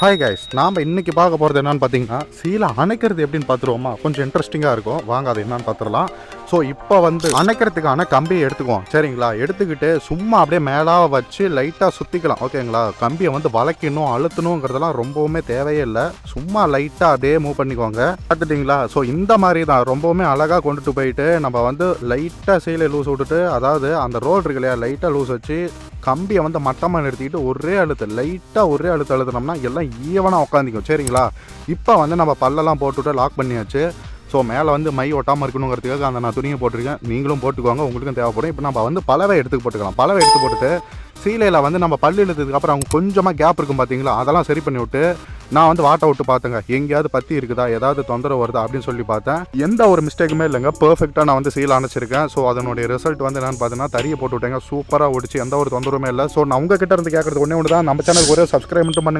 Hi guys நாம் இன்னைக்கு பார்க்க போகிறது என்னென்னு பார்த்தீங்கன்னா சீலை அணைக்கிறது எப்படின்னு பார்த்துருவோமா? கொஞ்சம் இன்ட்ரெஸ்டிங்காக இருக்கும். வாங்க அது என்னன்னு பார்த்துடலாம். ஸோ இப்போ வந்து அணைக்கிறதுக்கான கம்பியை எடுத்துக்குவோம். சரிங்களா? எடுத்துக்கிட்டு சும்மா அப்படியே மேலாக வச்சு லைட்டாக சுற்றிக்கலாம் ஓகேங்களா கம்பியை வந்து வளைக்கணும் அழுத்தணுங்கிறதெல்லாம் ரொம்பவுமே தேவையே இல்லை. சும்மா லைட்டாக அப்படியே மூவ் பண்ணிக்கோங்க. பார்த்துட்டிங்களா? ஸோ இந்த மாதிரி தான். ரொம்பவுமே அழகாக கொண்டுட்டு போயிட்டு நம்ம வந்து லைட்டாக சீலை லூஸ் விட்டுட்டு அதாவது அந்த ரோல் இருக்கு இல்லையா? லைட்டாக லூஸ் வச்சு கம்பியை வந்து மட்டமாக நிறுத்திட்டு ஒரே அழுத்து லைட்டாக ஒரே அழுத்து அழுத்தினோம்னா எல்லாம் ஈவனாக உட்காந்துக்கும் சரிங்களா? இப்போ வந்து நம்ம பல்லெல்லாம் போட்டுவிட்டு லாக் பண்ணியாச்சு. ஸோ மேலே வந்து மை ஒட்டாமல் இருக்கணுங்கிறதுக்காக அந்த நான் துணியை போட்டிருக்கேன். நீங்களும் போட்டுக்கோங்க உங்களுக்கும் தேவைப்படும். இப்போ நம்ம வந்து பலவை எடுத்து போட்டுக்கலாம். பலவை எடுத்து போட்டுட்டு சீலையில் வந்து நம்ம பல்லு இழுத்ததுக்கு அப்புறம் அவங்க கொஞ்சமாக கேப் இருக்கும் பார்த்தீங்களா அதெல்லாம் சரி பண்ணி விட்டு நான் வந்து வாட்டை விட்டு பார்த்தேங்க எங்கேயாவது பற்றி இருக்குதா? ஏதாவது தொந்தரவு வருதா? அப்படின்னு சொல்லி பார்த்தேன். எந்த ஒரு மிஸ்டேக்குமே இல்லைங்க. பர்ஃபெக்டாக நான் வந்து சீல் அணைச்சிருக்கேன். ஸோ அதனுடைய ரிசல்ட் வந்து என்னன்னு பார்த்தீங்கன்னா தறியை போட்டு விட்டேங்க. சூப்பராக ஒடிச்சு எந்த ஒரு தொந்தரவுமே இல்லை. ஸோ நான் உங்ககிட்ட இருந்து கேட்கறது ஒன்றே ஒன்று தான் நம்ம சேனலுக்கு ஒரே சப்ஸ்கிரைப் மட்டும் பண்ணுங்க.